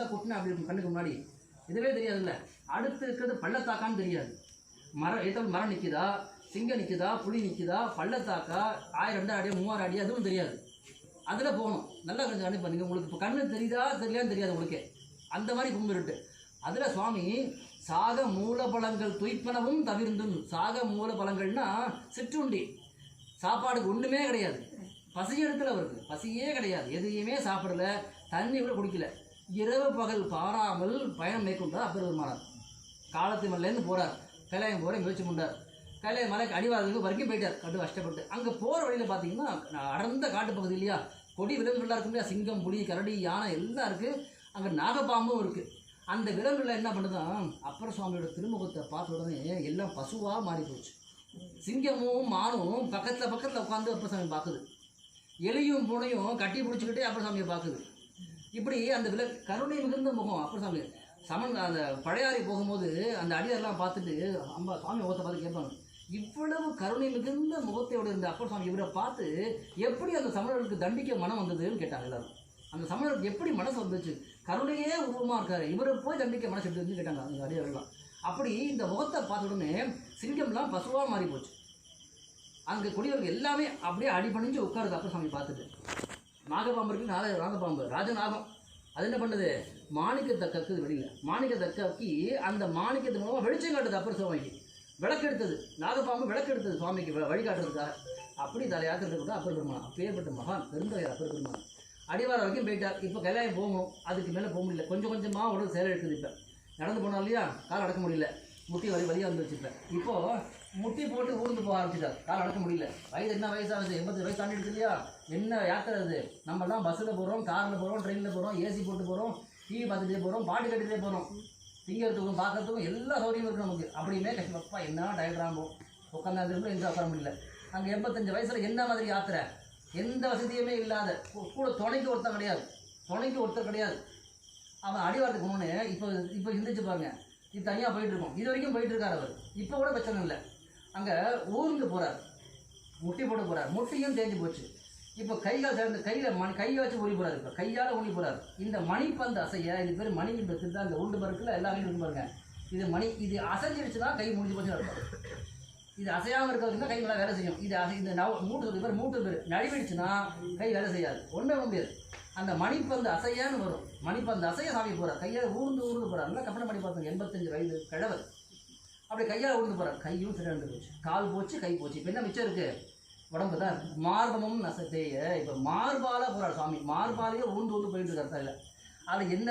நல்லா கொட்டினா அப்படி கண்ணுக்கு முன்னாடி. இதுவே தெரியாதுல்ல. அடுத்து இருக்கிறது பள்ளத்தாக்கான்னு தெரியாது. மரம் ஏதாவது மரம் நிற்குதா சிங்கம் நிற்குதா புலி நிற்குதா பள்ளத்தாக்கா? ஆயிரம் ரெண்டாயிரம் அடியா மூவாயிரம் அடி அதுவும் தெரியாது. அதில் போகணும். நல்லா கொஞ்சம் அனுப்பி உங்களுக்கு இப்போ கண்ணு தெரியுதா தெரியலான்னு தெரியாது உங்களுக்கே. அந்த மாதிரி கும்பிருட்டு அதில் சுவாமி சாக மூலபலங்கள் துய்ப்பனவும் தவிர்ந்தும். சாக மூலபலங்கள்னா சிற்றுண்டி. சாப்பாடுக்கு ஒன்றுமே கிடையாது. பசி எடுக்கல அவருக்கு. பசியே கிடையாது. எதையுமே சாப்பிடல. தண்ணி கூட குடிக்கல. இரவு பகல் பாராமல் பயணம் மேற்கொண்டார் அப்பெருமானார் காலத்து மலையிலேருந்து போகிறார் கைலாயம் போகிற முயற்சி பண்ணார் கைலாய மலைக்கு அடிவாரத்துக்கு வரைக்கும் போயிட்டார். கண்டு கஷ்டப்பட்டு. அங்கே போகிற வழியில் பார்த்தீங்கன்னா அடர்ந்த காட்டு பகுதி இல்லையா? கொடி விலங்குகளாக இருக்கும் இல்லையா? சிங்கம் புலி கரடி யானை எல்லாம் இருக்குது அங்கே நாகப்பாம்பும் இருக்குது அந்த விலங்குகள் என்ன பண்ணுதான் அப்பர சுவாமியோட திருமுகத்தை பார்த்த உடனே எல்லாம் பசுவாக மாறி போச்சு. சிங்கமும் மானும் பக்கத்தில் பக்கத்தில் உட்காந்து அப்பர சாமி பார்க்குது. எலியும் பூனையும் கட்டி பிடிச்சிக்கிட்டே அப்பர சாமியை பார்க்குது. இப்படி அந்த வில கருணை மிகுந்த முகம் அப்படி சாமி சமன் அந்த பழையாறை போகும்போது அந்த அடியாரெலாம் பார்த்துட்டு அம்மா சாமி முகத்தை பார்த்து கேட்பாங்க. இவ்வளவு கருணை மிகுந்த முகத்தையோடு இருந்த அப்பர் சாமி இவரை பார்த்து எப்படி அந்த சமணர்களுக்கு தண்டிக்க மனம் வந்ததுன்னு கேட்டாங்க எல்லாரும். அந்த சமணருக்கு எப்படி மனசு வந்துச்சு? கருணையே உருவமாக இருக்காரு இவரை போய் தண்டிக்க மனசு எப்படி கேட்டாங்க அந்த அடியாரெல்லாம். அப்படி இந்த முகத்தை பார்த்த உடனே சிங்கம்லாம் பசுவாக மாறி போச்சு அங்கே குடியவர்கள் எல்லாமே அப்படியே அடிபணிஞ்சு உட்காருது அப்பர் சாமி பார்த்துட்டு. நாகப்பாம்பு இருக்கு நாக நாகப்பாம்பு ராஜநாகம். அது என்ன பண்ணுது? மாணிக்கத்தை கக்குது வெளியில். மாணிக்கத்தை கக்கி அந்த மாணிக்கத்து மூலமாக வெளிச்சம் காட்டுது அப்பர் சுவாமிக்கு. விளக்கு எடுத்தது நாகப்பாம்பு விளக்கு எடுத்தது சுவாமிக்கு வழிகாட்டுறதுக்காக. அப்படி தலையாத்திரத்தை அப்பர் பெருமான். அப்பேற்பட்ட மகான் பெருந்தகையர் அப்பர் பெருமான். அடிவாரம் வரைக்கும் போயிட்டார். இப்போ கைலாயம் போகணும் அதுக்கு மேலே போக முடியல. கொஞ்சம் கொஞ்சமாக உடல் செயல் எடுக்குது இப்போ. நடந்து போனால் இல்லையா? கால் அடக்க முடியல. முட்டி வலி வலியாக வந்து வச்சுருப்பேன். இப்போது முட்டி போட்டு ஊர்ந்து போக ஆரம்பிச்சிட்டார். கால் அடக்க முடியல. வயது என்ன வயசாகுது? எண்பது வயசு தாண்டிடுச்சு இல்லையா? என்ன யாத்திரை அது? நம்மலாம் பஸ்ஸில் போகிறோம் காரில் போகிறோம் ட்ரெயினில் போகிறோம் ஏசி போட்டு போகிறோம் டிவி பார்த்துட்டே போகிறோம் பாட்டு கட்டிகிட்டே போகிறோம் திங்கிறதுக்கும் பார்க்கறதுக்கும் எல்லா சௌகரியமும் இருக்குது நமக்கு. அப்படியுமே கஷ்டப்பா என்ன டயக்ராம் போகும் உட்காந்து கூட உட்கார முடியல. அங்கே எண்பத்தஞ்சு வயசில் என்ன மாதிரி யாத்திரை? எந்த வசதியுமே இல்லாத கூட துணைக்கு ஒருத்தன் கிடையாது. துணைக்கு ஒருத்தர் கிடையாது. அவன் அடிவாரத்துக்கு முன்னே இப்போ இப்போ இருந்துச்சு பாருங்க. இது தனியாக போயிட்டு இருக்கும். இது வரைக்கும் போயிட்டு இருக்காரு அவர். இப்போ கூட பிரச்சனை இல்லை. அங்கே ஊருந்து போகிறார் முட்டி போட்டு போகிறார் முட்டியும் தேஞ்சு போச்சு. இப்போ கைகள் சேர்ந்து கையில் மண் கையை வச்சு ஊறி போகிறார் இப்போ. கையால் ஊறி போகிறார் இந்த மணிப்பந்து அசைய இது பேர் மணி இந்த தான் இந்த உண்டு பருக்கில் எல்லாமே இருக்கு பாருங்க. இது மணி இது அசைஞ்சிடுச்சுன்னா கை முடிஞ்சு போச்சு அர்த்தம். இது அசையாமல் இருக்கிறதுனா கை நல்லா வேலை செய்யும். இது அசை இந்த நவ மூட்டு பேர் மூட்டு பேர். நடுவிடுச்சுன்னா கை வேலை செய்யாது. ஒன்றே முடியாது. அந்த மணிப்பந்து அசையான்னு வரும். மணிப்பந்து அசைய சாமி போகிறார் கையால் ஊர்ந்து ஊர்ந்து போகிறார் நல்லா கற்பனை பண்ணி பார்த்தோம் எண்பத்தஞ்சு வயது கிழவர். அப்படி கையால் ஊர்ந்து போகிறார் கையும் திரண்டு போச்சு. கால் போச்சு கை போச்சு. இப்போ என்ன மிச்சம் இருக்குது உடம்பு தான் இருக்குது மார்பமும் நசத்தேய. இப்போ மார்பாலாக போகிறார் சாமி. மார்பாலேயே ஊர்ந்து ஊர்ந்து போயிட்டு இருக்கார். இல்லை அதில் என்ன